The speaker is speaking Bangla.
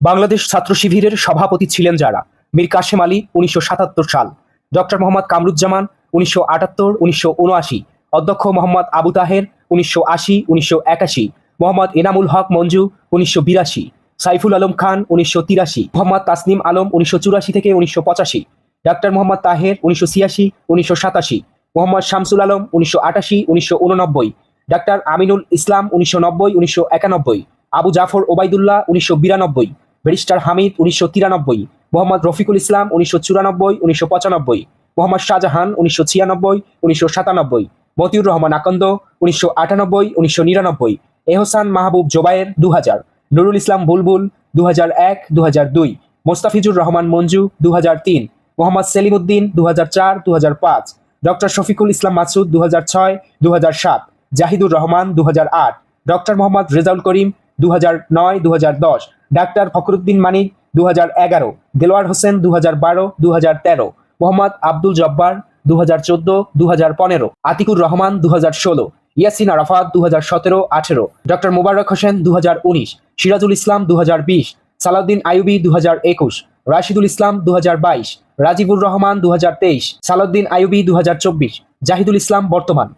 বাংলাদেশ ছাত্র শিবিরের সভাপতি ছিলেন যারা। মীর কাশেম আলী, উনিশশো সাতাত্তর সাল। ডক্টর মোহাম্মদ কামরুজ্জামান, উনিশশো আটাত্তর, উনিশশো অধ্যক্ষ মোহাম্মদ আবু তাহের, উনিশশো আশি, উনিশশো একাশি। মোহাম্মদ এনামুল হক মঞ্জু, উনিশশো বিরাশি। সাইফুল আলম খান, উনিশশো তিরাশি। মোহাম্মদ তাসনিম আলম, উনিশশো চুরাশি থেকে উনিশশো পঁচাশি। ডাক্তার মোহাম্মদ তাহের, উনিশশো ছিয়াশি, উনিশশো সাতাশি। মোহাম্মদ শামসুল আলম, উনিশশো আটাশি, উনিশশো উননব্বই। ডাক্তার আমিনুল ইসলাম, উনিশশো নব্বই, উনিশশো একানব্বই। আবু জাফর ওবায়দুল্লাহ, উনিশশো বিরানব্বই। ব্যারিস্টার হামিদ উনিশশো তিরানব্বই, মোহাম্মদ রফিকুল ইসলাম উনিশশো চুরানব্বই, উনিশশো পঁচানব্বই, মোহাম্মদ শাহজাহান উনিশশো ছিয়ানব্বই, উনিশশো সাতানব্বই, মতিউর রহমান আকন্দ উনিশশো আটানব্বই, উনিশশো নিরানব্বই, এহসান মাহবুব জোবায়ের দু হাজার নুরুল ইসলাম বুলবুল দু হাজার এক দু হাজার দুই, মোস্তাফিজুর রহমান মঞ্জু দু হাজার তিন, মোহাম্মদ সেলিম উদ্দিন দু হাজার চার দু হাজার পাঁচ, ডক্টর শফিকুল ইসলাম মাসুদ দু হাজার ছয় দু হাজার সাত, জাহিদুর রহমান দু হাজার আট, ডক্টর মোহাম্মদ রেজাউল করিম দু হাজার নয় দু হাজার দশ ডাক্তার ফখরুদ্দিন মানিক দু হাজার এগারো, দেলোয়ার হোসেন দু হাজার বারো দু হাজার তেরো, মোহাম্মদ আব্দুল জব্বার দু হাজার চোদ্দ দু হাজার পনেরো, আতিকুর রহমান দু হাজার ষোলো, ইয়াসিন আরাফাত দু হাজার সতেরো, আঠেরো, ডক্টর মোবারক হোসেন দু হাজার উনিশ, সিরাজুল ইসলাম দু হাজার বিশ, সালাউদ্দিন আইয়ুবি দু হাজার একুশ, রাশিদুল ইসলাম দু হাজার বাইশ, রাজিবুর রহমান দু হাজার তেইশ, সালাউদ্দিন আইয়ুবি দু হাজার চব্বিশ, জাহিদুল ইসলাম বর্তমান।